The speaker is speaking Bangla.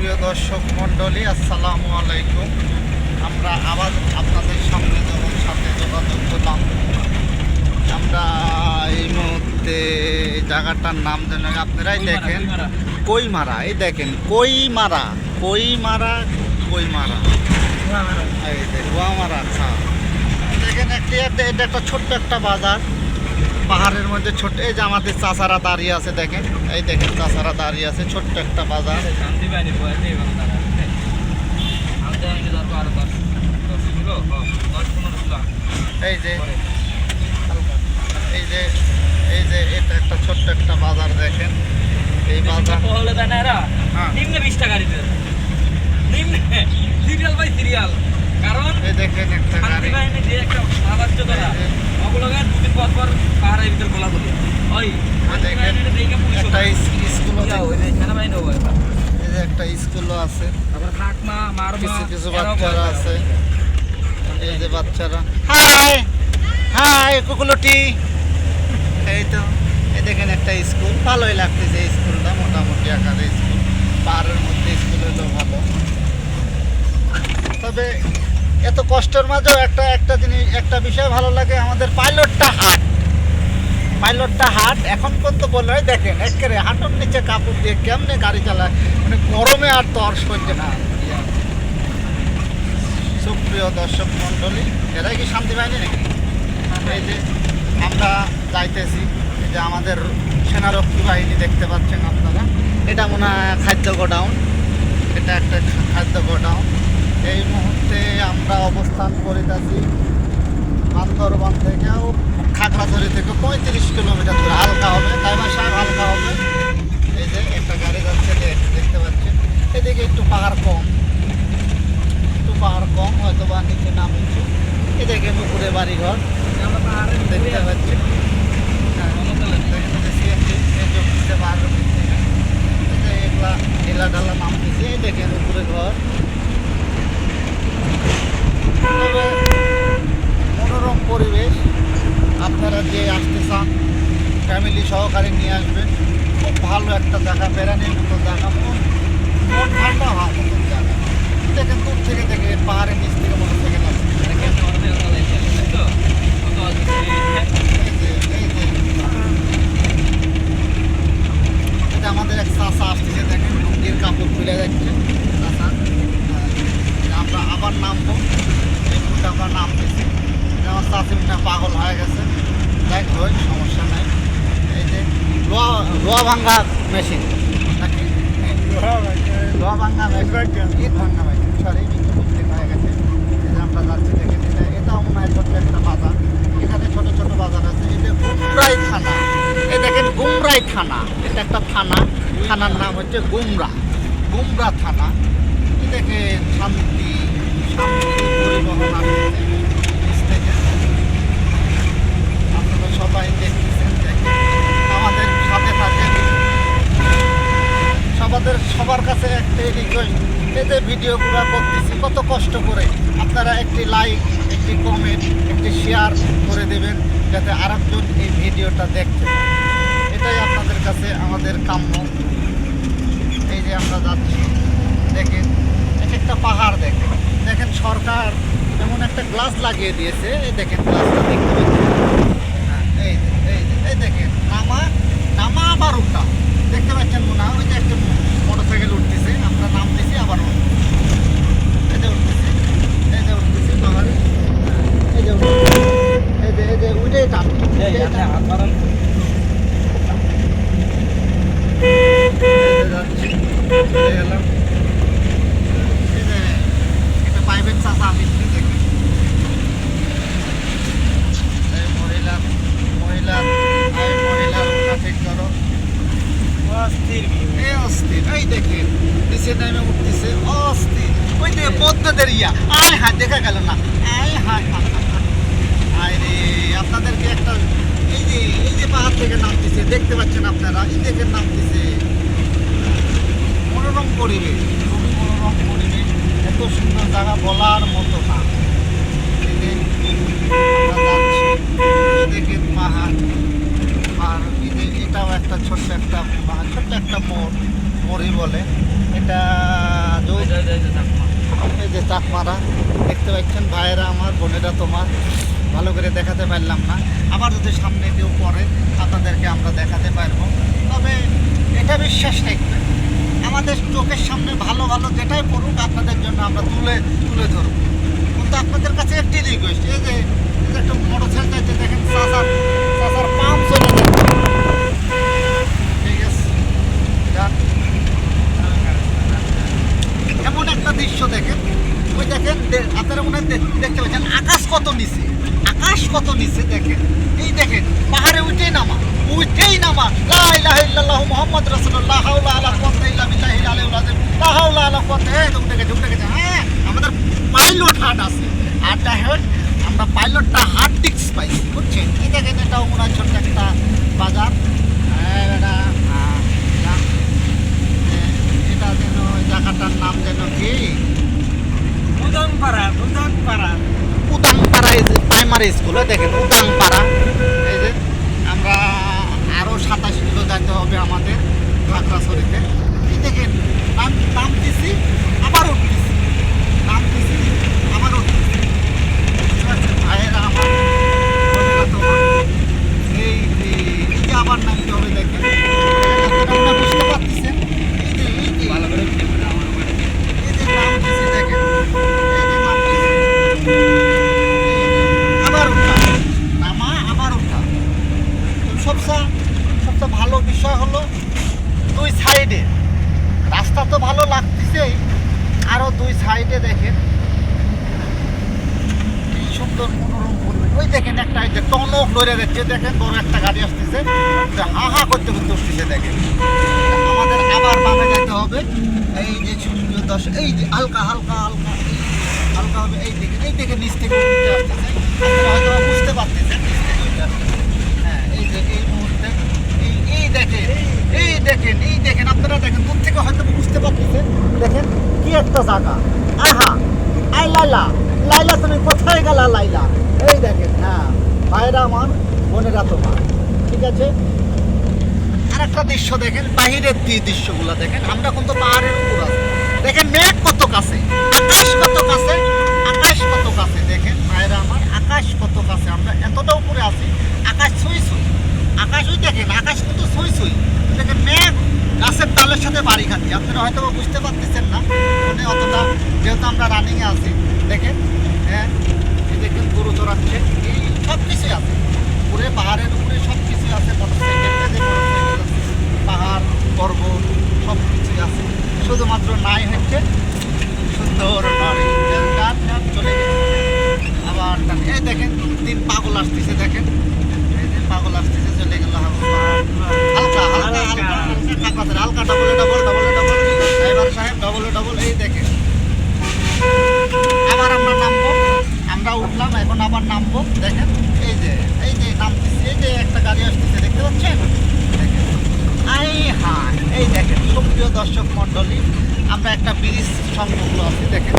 সুপ্রিয় দর্শক মণ্ডলী আসসালামু আলাইকুম। আমরা আবার আপনাদের সামনে যখন সাথে যোগাযোগ করলাম। আমরা এই মুহূর্তে জায়গাটার নাম যেন আপনারাই দেখেন। কইমারা। এই দেখেন কইমারা কইমারা কইমারা। এই যে কুয়ামারা আচ্ছা। দেখেন একটা- এটা একটা ছোট্ট একটা বাজার। পাহাড়ের মধ্যে ছোট্ট এই যে আমাদের চাষারা দাঁড়িয়ে আছে দেখেন এই দেখেন চাষারা দাঁড়িয়ে আছে ছোট্ট একটা বাজার। এই যে এই যে এই যে এটা একটা ছোট্ট একটা বাজার দেখেন। এই বাজার হলে তাই না এরা। হ্যাঁ। নিম্নে বিশ টাকা দিতে। নিম্নে সিরিয়াল বাই সিরিয়াল কারণ এই দেখেন একটা গাড়ি। একটা সাহায্য যে- দুদিন পর পর পাহাড়ের ভিতর গোলা ওই একটা যে একটা স্কুলও আছে। তারপর থাকমা মারমা কিছু কিছু বাচ্চারা আছে। এই যে বাচ্চারা। হাই! হাই কুকুলটি এই তো এই দেখেন একটা স্কুল ভালোই লাগতেছে এই স্কুলটা মোটামুটি আকারে স্কুল পাহাড়ের মধ্যে স্কুল হলো ভালো। তবে এত কষ্টের মাঝেও একটা একটা জিনিস একটা বিষয় ভালো লাগে আমাদের পাইলটটা হাট। পাইলটটা হাট এখন পর্যন্ত বলে হয় দেখেন একেবারে হাঁটুর নিচে কাপড় দিয়ে কেমনে গাড়ি চালায় মানে গরমে আর তো আর সহ্য না। সুপ্রিয় দর্শক মণ্ডলী এরাই কি শান্তি বাহিনী নাকি? এই যে আমরা যাইতেছি এই যে আমাদের সেনারক্ষী বাহিনী দেখতে পাচ্ছেন আপনারা। এটা মনে হয় খাদ্য গোডাউন। এটা একটা খাদ্য গোডাউন। এই মুহূর্তে আমরা অবস্থান করিতেছি বান্দরবান থেকেও খাগড়াছড়ি থেকে পঁয়ত্রিশ কিলোমিটার দূরে। হালকা হবে তাইমা সাহেব হালকা হবে। এই যে একটা গাড়ি যাচ্ছে দেখ- দেখতে পাচ্ছেন এদিকে একটু পাহাড় কম। একটু পাহাড় কম হয়তো বা নিচে নামছে। এদিকে পুকুরে বাড়ি ঘর আমরা পাহাড়ের দেখতে পাচ্ছি থেকে। এগুলা ঢেলা ঢালা নামতেছে। দেখেন উপরে ঘর। তবে মনোরম পরিবেশ। আপনারা যে আসতে চান ফ্যামিলি সহকারে নিয়ে আসবেন। খুব ভালো একটা জায়গা বেড়ানির মতো জায়গা মন মন ঠান্ডা হওয়ার মতো জায়গা দেখেন দূর থেকে দেখে পাহাড়ের নিচ থেকে মনে থেকে লাগছে এটা কেমনে আমাদের ওখানে এসে গেছে তো? কত আছে? এই যে এই যে এটা আমাদের এক চাষা আসতেছে দেখেন লুঙ্গির কাপড় খুলে যাচ্ছে চাষা হ্যাঁ, আমরা আবার নামবো এই মুহূর্তে আমরা নামতেছি। এটা আমার চাষিটা পাগল হয়ে গেছে। দেখ হয় সমস্যা নাই। এই যে লোহা লোহা ভাঙ্গা মেশিন। নাকি? লোহা ভাঙ্গা মেশিন। ইট ভাঙ্গা মেশিন সরি হয়ে গেছে। এই যে আমরা যাচ্ছি এটা এটাও মনে হয় ছোট্ট একটা বাজার। এখানে ছোট ছোট বাজার আছে। এই যে গুমরাই থানা। এই দেখেন গুমরাই থানা। এটা একটা থানা। থানার নাম হচ্ছে গুমরা। গুমরা থানা। দেখেন শান্তি। আমাদের সবার কাছে একটাই রিকোয়েস্ট যে ভিডিওগুলো করতেছি, কত কষ্ট করে আপনারা একটি লাইক একটি কমেন্ট একটি শেয়ার করে দেবেন, যাতে আরেকজন এই ভিডিওটা দেখতে এটাই আপনাদের কাছে আমাদের কাম্য। এই যে আমরা যাচ্ছি, দেখেন, এক একটা পাহাড় দেখেন। দেখেন সরকার এমন একটা গ্লাস লাগিয়ে দিয়েছে। দেখেন গ্লাসটা দেখতে পাচ্ছেন হ্যাঁ, এই যে, এই যে, এই দেখেন নামা নামা আবার উঠা দেখতে পাচ্ছেন মনে হয় ওই যে একটা মোটর সাইকেল উঠতেছে আমরা নামতেছি আবার উঠতেছি। এই যে উঠতেছি এই যে উঠতেছি পাহাড়ে এই যে উঠতেছি। এই যে এই যে উঠেই টান এই, উঠেই আপনি টান। হাত বাড়ান। এই যে যাচ্ছি, চলে গেলাম। এই যে একটা private চাচা আসছে দেখেন। এই মহিলা মহিলা এই মহিলার ওটা ঠিক করো এই অস্থির। এই দেখেন, নিচে নেমে উঠতেছে অস্থির। ওই যে পদ্মদের ইয়া। আয় হায়, দেখা গেল না। আয় হায়। আয় রে, আপনাদেরকে একটা এই যে এই যে পাহাড় থেকে নামতেছে, দেখতে পাচ্ছেন আপনারা? এই দেখে নামতেছে। মনোরম পরিবেশ, খুবই মনোরম পরিবেশ। এত সুন্দর জায়গা বলার মতো না। দেখেন পাহাড় আর এই যে এটাও একটা ছোট্ট একটা ছোট্ট একটা মোড় মোড়ই বলে। এটা এই যে চাকমারা দেখতে পাচ্ছেন ভাইয়েরা আমার বোনেরা তোমার। ভালো করে দেখাতে পারলাম না। আবার যদি সামনে কেউ পড়ে আপনাদেরকে আমরা দেখাতে পারব। তবে এটা বিশ্বাস রাখবে। আমাদের চোখের সামনে ভালো ভালো যেটাই পড়ুক আপনাদের জন্য আমরা তুলে তুলে ধরবো। কিন্তু আপনাদের কাছে একটি রিকোয়েস্ট এই যে একটা মোটর সাইকেল দেখেন চাষার পাম্প চলে যাচ্ছে ঠিক আছে যান। এমন একটা দৃশ্য দেখেন। ওই দেখেন আপনারা মনে দেখতে পাচ্ছেন, আকাশ কত নিচে, আকাশ কত নিচে দেখেন। এই দেখেন, পাহাড়ে উঠেই নামা উঠেই নামা। লা ইলাহা ইল্লাল্লাহু মুহাম্মদ রাসূলুল্লাহ, লা আলা কুওয়াতা ইল্লা বিল্লাহিল আলিয়্যিল আযীম, লা হাওলা আলা কুওয়াতা এই উঠে গেছে উঠে গেছে। হ্যাঁ আমাদের পাইলট হাট আছে। আর হোক আমরা পাইলটটা হার্ড ডিস্ক পাইছি, বুঝছেন? এই দেখেন, এটাও মনে ছোট্ট একটা বাজার। হ্যাঁ এটা হ্যাঁ, যা। এটা যেন ওই জায়গাটার নাম যেন কি? উদংপাড়া উদংপাড়া। উদাংপাড়া এই যে প্রাইমারি স্কুলে দেখেন উদাংপাড়া। এই যে আমরা আরও সাতাশ কিলো যেতে হবে আমাদের খাগড়াছড়িতে এই দেখেন নাম নাম দিছি আবার উঠতেছি। নাম দিছি আবার উঠতেছি? ভাইয়েরা আমার বোনেরা তোমার এই যে এই যে আবার নামতে হবে দেখেন আপনারা বুঝতে পারতেছেন এই যে এই যে ভালো করে ভিডিও করে আমার উপরে এই যে নাম দিছি দেখেন এই যে নাম দিছি আবার উঠা নামা আবার উঠা তো সবচেয়ে বিষয় হলো দুই সাইডে। রাস্তা তো ভালো লাগতেছেই আরও দুই সাইডে দেখেন। কি সুন্দর মনোরম পরিবেশ। ওই দেখেন একটা এই যে টনক ধরে যাচ্ছে, দেখেন বড় একটা গাড়ি আসতেছে। হা হা করতে করতে উঠতেছে, দেখেন। আমাদের আবার বামে যেতে হবে। এই যে সূর্য দশ এই যে হালকা হালকা হালকা হালকা হবে, এই দিকে এই দিকে নিচ থেকে উঠতে আসতেছে। হয়তো বুঝতে পারতেছেন, নিচ হ্যাঁ এই যে এই দেখেন, এই দেখেন এই দেখেন, আপনারা দেখেন দূর থেকে হয়তো বুঝতে পারতেছেন। দেখেন, কি একটা জায়গা। আহা আই লাইলা লাইলা তুমি কোথায় গেলা, লাইলা? এই দেখেন হ্যাঁ ভাইরা আমার, বোনেরা তোমার, ঠিক আছে? আর একটা দৃশ্য দেখেন, বাহিরের দৃশ্যগুলো দেখেন, আমরা কিন্তু পাহাড়ের উপর আছি। দেখেন, মেঘ কত কাছে আকাশ কত কাছে আকাশ কত কাছে দেখেন, ভাইরা আমার, আকাশ কত কাছে আমরা এতটা উপরে আছি, আকাশ ছুঁই ছুঁই। আকাশ ওই দেখেন, আকাশ কিন্তু ছুঁই ছুঁই দেখেন মেঘ, গাছের ডালের সাথে বাড়ি খাচ্ছি আপনারা হয়তো বুঝতে পারতেছেন না, মনে অতটা, যেহেতু আমরা রানিংয়ে আছি, দেখেন হ্যাঁ দেখেন গরু চড়াচ্ছে, এই সব কিছুই আছে। উপরে, পাহাড়ের উপরে সব কিছুই আছে। পাহাড়, পর্বত সব কিছুই আছে। শুধুমাত্র নাই হচ্ছে সুন্দর নারী গান গান চলে গেছে। আবার এই দেখেন, তিন পাগল আসতেছে, দেখেন। এই যে পাগল আসতেছে হালকা double double double double driver সাহেব ডবল ডবল এই দেখেন আবার আমরা নামবো, আমরা উঠলাম, এখন আবার নামবো, দেখেন, এই যে এই যে নামতেছি, এই যে একটা গাড়ি আসতেছে, দেখতে পাচ্ছেন? দেখেন। আই হ্যাঁ এই দেখেন, সুপ্রিয় দর্শক মণ্ডলী, আমরা একটা ব্রিজ সংযুক্ত আছি, দেখেন।